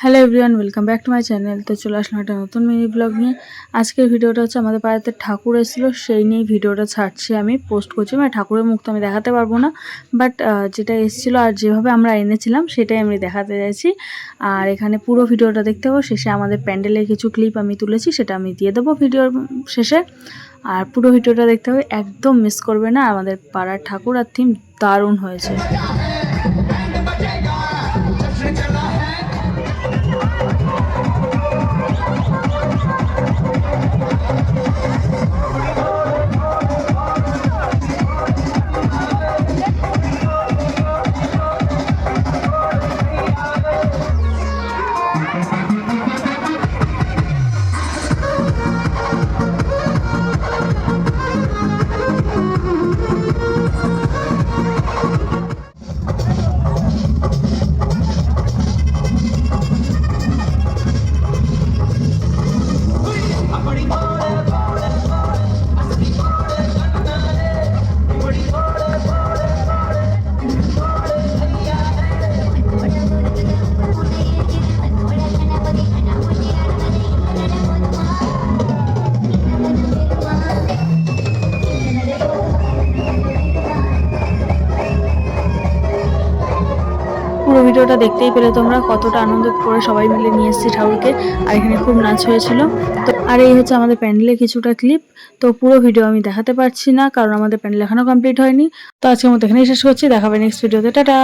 Hello everyone welcome back to my channel তো চলে আসলাম একটা নতুন মিনি ব্লগ নিয়ে। আজকের ভিডিওটা হচ্ছে আমাদের পাড়াতে ঠাকুর এসেছিল, সেই নিয়ে ভিডিওটা ছাড়ছি আমি পোস্ট করছি। মানে ঠাকুরের মুখ তো আমি দেখাতে পারব না বাট যেটা এসেছিল আর যেভাবে আমরা এনেছিলাম, সেটাই আমি দেখাতে চাইছি। আর এখানে পুরো ভিডিওটা দেখতে হবে, শেষে আমাদের প্যান্ডেলের কিছু ক্লিপ আমি তুলেছি, সেটা আমি দিয়ে দেবো ভিডিওর শেষে। আর পুরো ভিডিওটা দেখতে হবে, একদম মিস করবে না, আমাদের পাড়ার ঠাকুর আর থিম দারুণ হয়েছে। ভিডিওটা দেখতেই পেলে তোমরা কতটা আনন্দ করে সবাই মিলে নিয়ে এসেছি ঠাকুরকে, আর এখানে খুব নাচ হয়েছিল। তো, আর এই হচ্ছে আমাদের প্যান্ডেলের কিছুটা ক্লিপ তো পুরো ভিডিও আমি দেখাতে পারছি না, কারণ আমাদের প্যান্ডেল এখনও কমপ্লিট হয়নি। তো আজকের মতো এখানেই শেষ করছি, দেখাবে নেক্সট ভিডিওতে টাটা!